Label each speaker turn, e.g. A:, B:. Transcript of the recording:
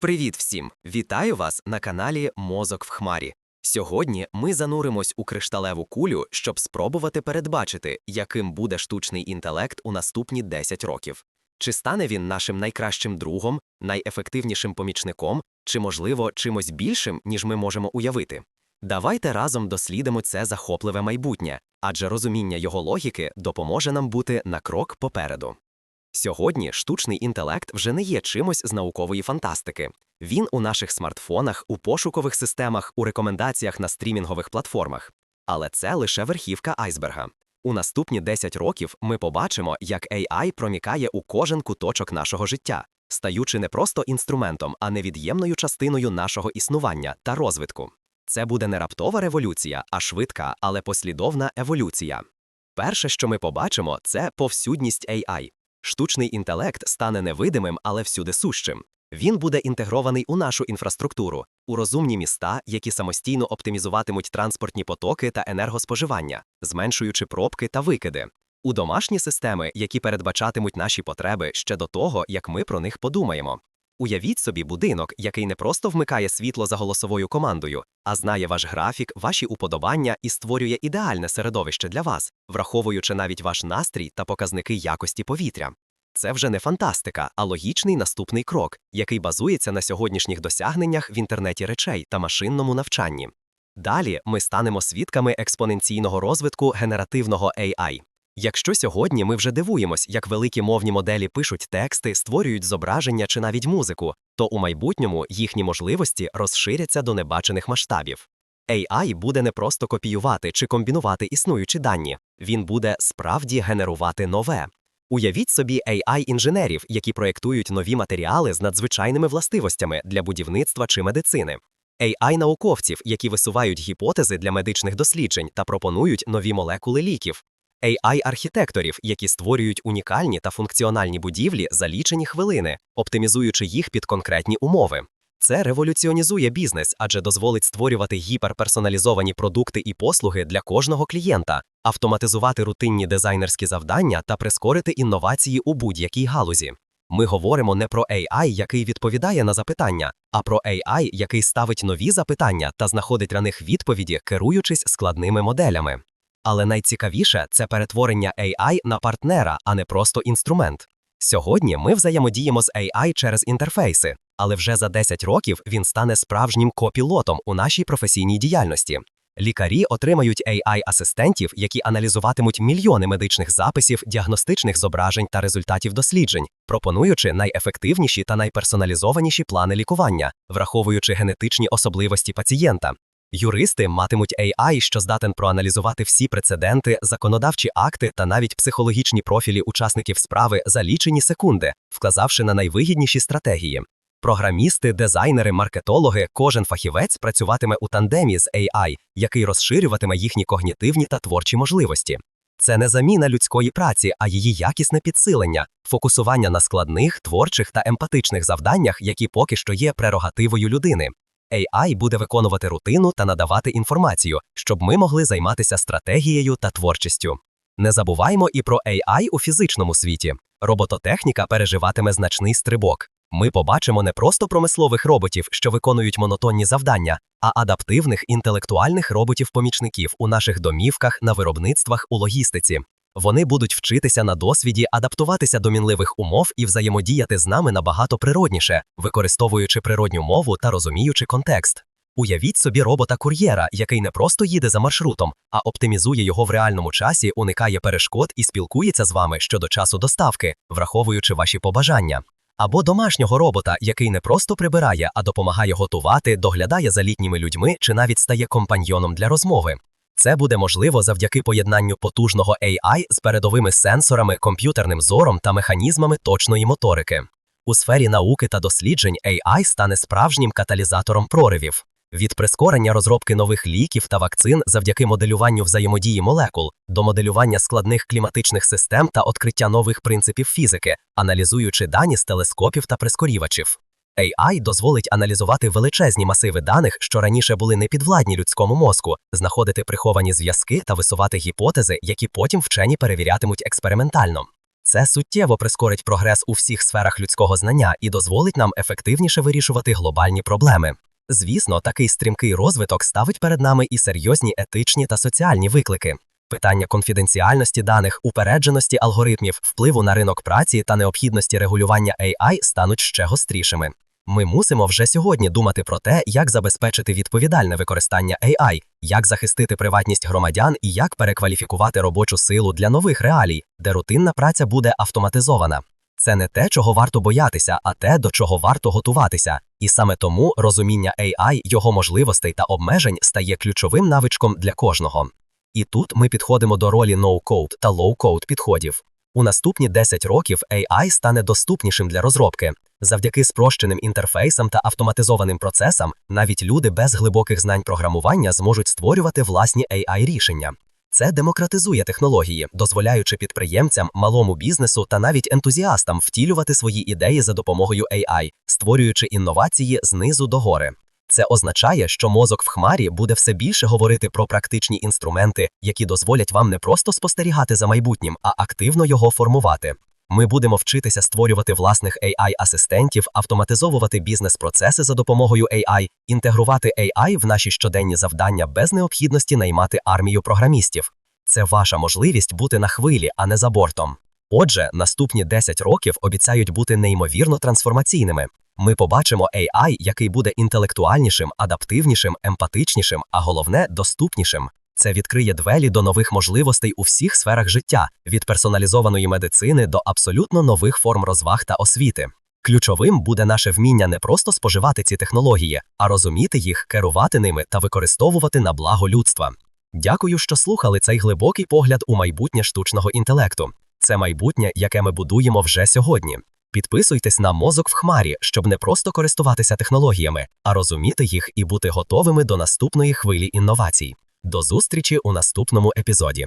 A: Привіт всім! Вітаю вас на каналі Мозок в Хмарі. Сьогодні ми зануримось у кришталеву кулю, щоб спробувати передбачити, яким буде штучний інтелект у наступні 10 років. Чи стане він нашим найкращим другом, найефективнішим помічником, чи, можливо, чимось більшим, ніж ми можемо уявити? Давайте разом дослідимо це захопливе майбутнє, адже розуміння його логіки допоможе нам бути на крок попереду. Сьогодні штучний інтелект вже не є чимось з наукової фантастики. Він у наших смартфонах, у пошукових системах, у рекомендаціях на стрімінгових платформах. Але це лише верхівка айсберга. У наступні 10 років ми побачимо, як AI промікає у кожен куточок нашого життя, стаючи не просто інструментом, а невід'ємною частиною нашого існування та розвитку. Це буде не раптова революція, а швидка, але послідовна еволюція. Перше, що ми побачимо, це повсюдність AI. Штучний інтелект стане невидимим, але всюди сущим. Він буде інтегрований у нашу інфраструктуру, у розумні міста, які самостійно оптимізуватимуть транспортні потоки та енергоспоживання, зменшуючи пробки та викиди, у домашні системи, які передбачатимуть наші потреби ще до того, як ми про них подумаємо. Уявіть собі будинок, який не просто вмикає світло за голосовою командою, а знає ваш графік, ваші уподобання і створює ідеальне середовище для вас, враховуючи навіть ваш настрій та показники якості повітря. Це вже не фантастика, а логічний наступний крок, який базується на сьогоднішніх досягненнях в інтернеті речей та машинному навчанні. Далі ми станемо свідками експоненційного розвитку генеративного AI. Якщо сьогодні ми вже дивуємось, як великі мовні моделі пишуть тексти, створюють зображення чи навіть музику, то у майбутньому їхні можливості розширяться до небачених масштабів. AI буде не просто копіювати чи комбінувати існуючі дані, він буде справді генерувати нове. Уявіть собі AI-інженерів, які проєктують нові матеріали з надзвичайними властивостями для будівництва чи медицини, AI-науковців, які висувають гіпотези для медичних досліджень та пропонують нові молекули ліків, AI-архітекторів, які створюють унікальні та функціональні будівлі за лічені хвилини, оптимізуючи їх під конкретні умови. Це революціонізує бізнес, адже дозволить створювати гіперперсоналізовані продукти і послуги для кожного клієнта, автоматизувати рутинні дизайнерські завдання та прискорити інновації у будь-якій галузі. Ми говоримо не про AI, який відповідає на запитання, а про AI, який ставить нові запитання та знаходить на них відповіді, керуючись складними моделями. Але найцікавіше це перетворення AI на партнера, а не просто інструмент. Сьогодні ми взаємодіємо з AI через інтерфейси, але вже за 10 років він стане справжнім копілотом у нашій професійній діяльності. Лікарі отримають AI-асистентів, які аналізуватимуть мільйони медичних записів, діагностичних зображень та результатів досліджень, пропонуючи найефективніші та найперсоналізованіші плани лікування, враховуючи генетичні особливості пацієнта. Юристи матимуть AI, що здатен проаналізувати всі прецеденти, законодавчі акти та навіть психологічні профілі учасників справи за лічені секунди, вказавши на найвигідніші стратегії. Програмісти, дизайнери, маркетологи, кожен фахівець працюватиме у тандемі з AI, який розширюватиме їхні когнітивні та творчі можливості. Це не заміна людської праці, а її якісне підсилення, фокусування на складних, творчих та емпатичних завданнях, які поки що є прерогативою людини. AI буде виконувати рутину та надавати інформацію, щоб ми могли займатися стратегією та творчістю. Не забуваймо і про AI у фізичному світі. Робототехніка переживатиме значний стрибок. Ми побачимо не просто промислових роботів, що виконують монотонні завдання, а адаптивних інтелектуальних роботів-помічників у наших домівках, на виробництвах у логістиці. Вони будуть вчитися на досвіді, адаптуватися до мінливих умов і взаємодіяти з нами набагато природніше, використовуючи природню мову та розуміючи контекст. Уявіть собі робота-кур'єра, який не просто їде за маршрутом, а оптимізує його в реальному часі, уникає перешкод і спілкується з вами щодо часу доставки, враховуючи ваші побажання. Або домашнього робота, який не просто прибирає, а допомагає готувати, доглядає за літніми людьми чи навіть стає компаньйоном для розмови. Це буде можливо завдяки поєднанню потужного AI з передовими сенсорами, комп'ютерним зором та механізмами точної моторики. У сфері науки та досліджень AI стане справжнім каталізатором проривів. Від прискорення розробки нових ліків та вакцин завдяки моделюванню взаємодії молекул до моделювання складних кліматичних систем та відкриття нових принципів фізики, аналізуючи дані з телескопів та прискорювачів. AI дозволить аналізувати величезні масиви даних, що раніше були непідвладні людському мозку, знаходити приховані зв'язки та висувати гіпотези, які потім вчені перевірятимуть експериментально. Це суттєво прискорить прогрес у всіх сферах людського знання і дозволить нам ефективніше вирішувати глобальні проблеми. Звісно, такий стрімкий розвиток ставить перед нами і серйозні етичні та соціальні виклики. Питання конфіденціальності даних, упередженості алгоритмів, впливу на ринок праці та необхідності регулювання AI стануть ще гострішими. Ми мусимо вже сьогодні думати про те, як забезпечити відповідальне використання AI, як захистити приватність громадян і як перекваліфікувати робочу силу для нових реалій, де рутинна праця буде автоматизована. Це не те, чого варто боятися, а те, до чого варто готуватися. І саме тому розуміння AI, його можливостей та обмежень стає ключовим навичком для кожного. І тут ми підходимо до ролі no-code та low-code підходів. У наступні 10 років AI стане доступнішим для розробки. Завдяки спрощеним інтерфейсам та автоматизованим процесам навіть люди без глибоких знань програмування зможуть створювати власні AI-рішення. Це демократизує технології, дозволяючи підприємцям, малому бізнесу та навіть ентузіастам втілювати свої ідеї за допомогою AI, створюючи інновації знизу до гори. Це означає, що мозок в хмарі буде все більше говорити про практичні інструменти, які дозволять вам не просто спостерігати за майбутнім, а активно його формувати. Ми будемо вчитися створювати власних AI-асистентів, автоматизовувати бізнес-процеси за допомогою AI, інтегрувати AI в наші щоденні завдання без необхідності наймати армію програмістів. Це ваша можливість бути на хвилі, а не за бортом. Отже, наступні 10 років обіцяють бути неймовірно трансформаційними. Ми побачимо AI, який буде інтелектуальнішим, адаптивнішим, емпатичнішим, а головне доступнішим. Це відкриє двері до нових можливостей у всіх сферах життя, від персоналізованої медицини до абсолютно нових форм розваг та освіти. Ключовим буде наше вміння не просто споживати ці технології, а розуміти їх, керувати ними та використовувати на благо людства. Дякую, що слухали цей глибокий погляд у майбутнє штучного інтелекту. Це майбутнє, яке ми будуємо вже сьогодні. Підписуйтесь на мозок в хмарі, щоб не просто користуватися технологіями, а розуміти їх і бути готовими до наступної хвилі інновацій. До зустрічі у наступному епізоді.